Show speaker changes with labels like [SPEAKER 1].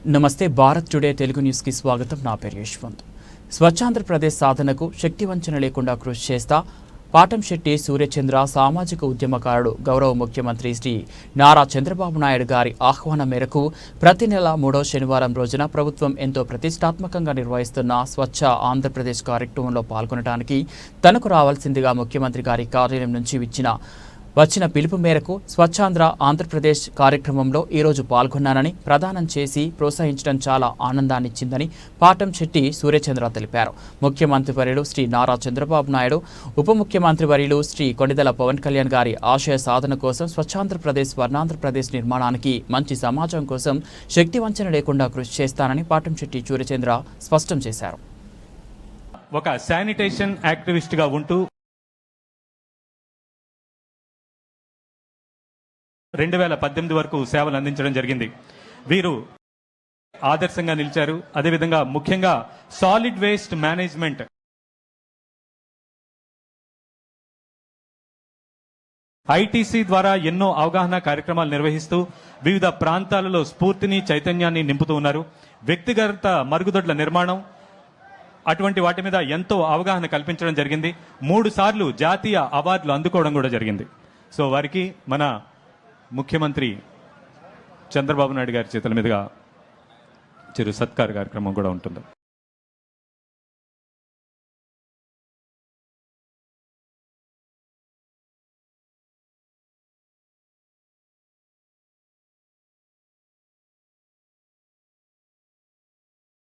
[SPEAKER 1] నమస్తే భారత్ టుడే తెలుగు న్యూస్కి స్వాగతం. నా పేరు యశ్వంత్. స్వచ్ఛాంధ్రప్రదేశ్ సాధనకు శక్తి వంచన లేకుండా కృషి చేస్తా పాటంశెట్టి సూర్యచంద్ర సామాజిక ఉద్యమకారుడు గౌరవ ముఖ్యమంత్రి శ్రీ నారా చంద్రబాబు నాయుడు గారి ఆహ్వానం మేరకు ప్రతి నెల మూడో శనివారం రోజున ప్రభుత్వం ఎంతో ప్రతిష్టాత్మకంగా నిర్వహిస్తున్న స్వచ్ఛ ఆంధ్రప్రదేశ్ కార్యక్రమంలో పాల్గొనడానికి తనకు రావాల్సిందిగా ముఖ్యమంత్రి గారి కార్యాలయం నుంచి ఇచ్చిన వచ్చిన పిలుపు మేరకు స్వచ్ఛాంధ్ర ఆంధ్రప్రదేశ్ కార్యక్రమంలో ఈరోజు పాల్గొన్నానని ప్రదానం చేసి ప్రోత్సహించడం చాలా ఆనందాన్నిచ్చిందని పాటం శెట్టి సూర్యచంద్ర తెలిపారు. ముఖ్యమంత్రి వర్యులు శ్రీ నారా చంద్రబాబు నాయుడు ఉప ముఖ్యమంత్రి వర్యులు శ్రీ కొండిదల పవన్ కళ్యాణ్ గారి ఆశయ సాధన కోసం స్వచ్ఛాంధ్రప్రదేశ్ వర్ణాంధ్రప్రదేశ్ నిర్మాణానికి మంచి సమాజం కోసం శక్తి వంచన లేకుండా కృషి చేస్తానని పాటం శెట్టి సూర్యచంద్ర స్పష్టం చేశారు.
[SPEAKER 2] ఒక శానిటేషన్ యాక్టివిస్ట్గా ఉంటూ రెండు వేల పద్దెనిమిది వరకు సేవలు అందించడం జరిగింది. వీరు ఆదర్శంగా నిలిచారు. అదేవిధంగా ముఖ్యంగా సాలిడ్ వేస్ట్ మేనేజ్మెంట్ ఐటీసీ ద్వారా ఎన్నో అవగాహన కార్యక్రమాలు నిర్వహిస్తూ వివిధ ప్రాంతాలలో స్ఫూర్తిని చైతన్యాన్ని నింపుతూ ఉన్నారు. వ్యక్తిగత మరుగుదొడ్ల నిర్మాణం అటువంటి వాటి మీద ఎంతో అవగాహన కల్పించడం జరిగింది. మూడు సార్లు జాతీయ అవార్డులు అందుకోవడం కూడా జరిగింది. సో వారికి మన ముఖ్యమంత్రి చంద్రబాబు నాయుడు గారి చేతుల మీదుగా చిరు సత్కార కార్యక్రమం కూడా ఉంటుంది.